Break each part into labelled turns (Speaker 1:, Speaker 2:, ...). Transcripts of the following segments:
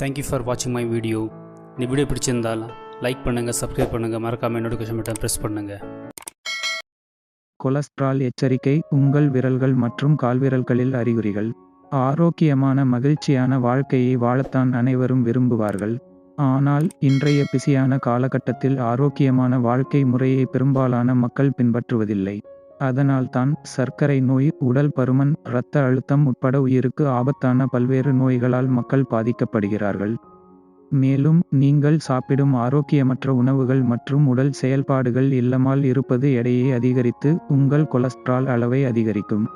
Speaker 1: Thank you for வாட்சிங் my video இந்த video பிடிச்சிருந்தால் லைக் பண்ணுங்கள் சப்ஸ்கிரைப் பண்ணுங்கள் மறக்காமல் நோட்டிஃபிகேஷன் பட்டன் ப்ரெஸ் பண்ணுங்கள்
Speaker 2: கொலஸ்ட்ரால் எச்சரிக்கை உங்கள் விரல்கள் மற்றும் கால்விரல்களில் அறிகுறிகள். ஆரோக்கியமான மகிழ்ச்சியான வாழ்க்கையை வாழத்தான் அனைவரும் விரும்புவார்கள். ஆனால் இன்றைய பிஸியான காலகட்டத்தில் ஆரோக்கியமான வாழ்க்கை முறையை பெரும்பாலான மக்கள் பின்பற்றுவதில்லை. அதனால்தான் சர்க்கரை நோய் உடல் பருமன் இரத்த அழுத்தம் உட்பட உயிருக்கு ஆபத்தான பல்வேறு நோய்களால் மக்கள் பாதிக்கப்படுகிறார்கள். மேலும் நீங்கள் சாப்பிடும் ஆரோக்கியமற்ற உணவுகள் மற்றும் உடல் செயல்பாடுகள் இல்லமால் இருப்பது எடையை அதிகரித்து உங்கள் கொலஸ்ட்ரால் அளவை அதிகரிக்கும்.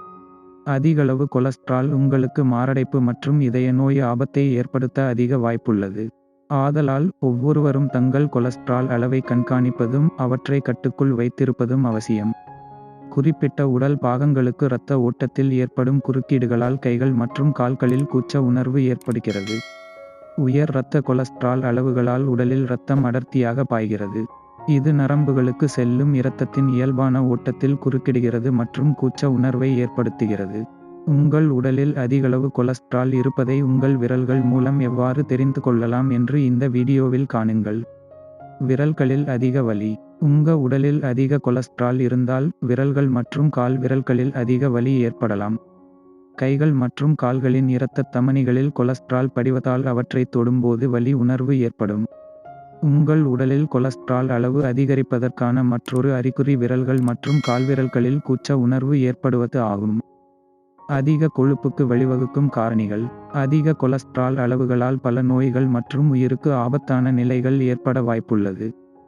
Speaker 2: அதிகளவு கொலஸ்ட்ரால் உங்களுக்கு மாரடைப்பு மற்றும் இதய நோய் ஆபத்தை ஏற்படுத்த அதிக வாய்ப்புள்ளது. ஆதலால் ஒவ்வொருவரும் தங்கள் கொலஸ்ட்ரால் அளவை கண்காணிப்பதும் அவற்றை கட்டுக்குள் வைத்திருப்பதும் அவசியம். குறிப்பிட்ட உடல் பாகங்களுக்கு இரத்த ஓட்டத்தில் ஏற்படும் குறுக்கீடுகளால் கைகள் மற்றும் கால்களில் கூச்ச உணர்வு ஏற்படுகிறது. உயர் இரத்த கொலஸ்ட்ரால் அளவுகளால் உடலில் இரத்தம் அடர்த்தியாக பாய்கிறது. இது நரம்புகளுக்கு செல்லும் இரத்தத்தின் இயல்பான ஓட்டத்தில் குறுக்கிடுகிறது மற்றும் கூச்ச உணர்வை ஏற்படுத்துகிறது. உங்கள் உடலில் அதிகளவு கொலஸ்ட்ரால் இருப்பதை உங்கள் விரல்கள் மூலம் எவ்வாறு தெரிந்து கொள்ளலாம் என்று இந்த வீடியோவில் காணுங்கள். விரல்களில் அதிக வலி. உங்க உடலில் அதிக கொலஸ்ட்ரால் இருந்தால் விரல்கள் மற்றும் கால் விரல்களில் அதிக வலி ஏற்படலாம். கைகள் மற்றும் கால்களின் இரத்த தமனிகளில் கொலஸ்ட்ரால் படிவதால் அவற்றை தொடும்போது வலி உணர்வு ஏற்படும். உங்கள் உடலில் கொலஸ்ட்ரால் அளவு அதிகரிப்பதற்கான மற்றொரு அறிகுறி விரல்கள் மற்றும் கால்விரல்களில் கூச்ச உணர்வு ஏற்படுவது ஆகும். அதிக கொழுப்புக்கு வழிவகுக்கும் காரணிகள் அதிக கொலஸ்ட்ரால் அளவுகளால் பல நோய்கள் மற்றும் உயிருக்கு ஆபத்தான நிலைகள் ஏற்பட வாய்ப்புள்ளது.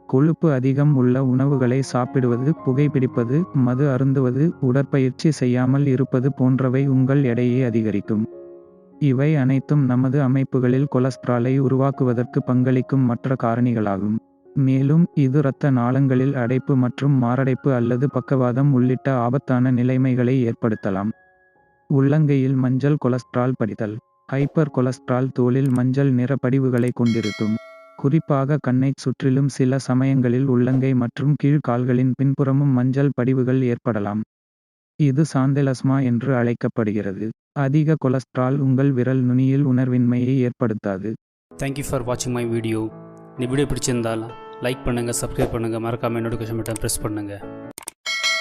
Speaker 2: கொழுப்பு அதிகம் உள்ள உணவுகளை சாப்பிடுவது புகைப்பிடிப்பது மது அருந்துவது உடற்பயிற்சி செய்யாமல் இருப்பது போன்றவை உங்கள் எடையை அதிகரிக்கும். இவை அனைத்தும் நமது அமைப்புகளில் கொலஸ்ட்ராலை உருவாக்குவதற்கு பங்களிக்கும் மற்ற காரணிகளாகும். மேலும் இது இரத்த நாளங்களில் அடைப்பு மற்றும் மாரடைப்பு அல்லது பக்கவாதம் உள்ளிட்ட ஆபத்தான நிலைமைகளை ஏற்படுத்தலாம். உள்ளங்கையில் மஞ்சள் கொலஸ்ட்ரால் படிதல். ஹைப்பர் கொலஸ்ட்ரால் தோலில் மஞ்சள் நிற படிவுகளை கொண்டிருக்கும். குறிப்பாக கண்ணைச் சுற்றிலும் சில சமயங்களில் உள்ளங்கை மற்றும் கீழ்கால்களின் பின்புறமும் மஞ்சள் படிவுகள் ஏற்படலாம். இது சாந்தெலஸ்மா என்று அழைக்கப்படுகிறது. அதிக கொலஸ்ட்ரால் உங்கள் விரல் நுனியில் உணர்வின்மையை ஏற்படுத்தாது.
Speaker 1: தேங்க்யூ ஃபார் வாட்சிங் மை வீடியோ இந்த வீடியோ பிடிச்சிருந்தால் லைக் பண்ணுங்கள் சப்ஸ்கிரைப் பண்ணுங்கள் மறக்காமல் நோட்டிஃபிகேஷன் பட்டன் ப்ரெஸ் பண்ணுங்கள்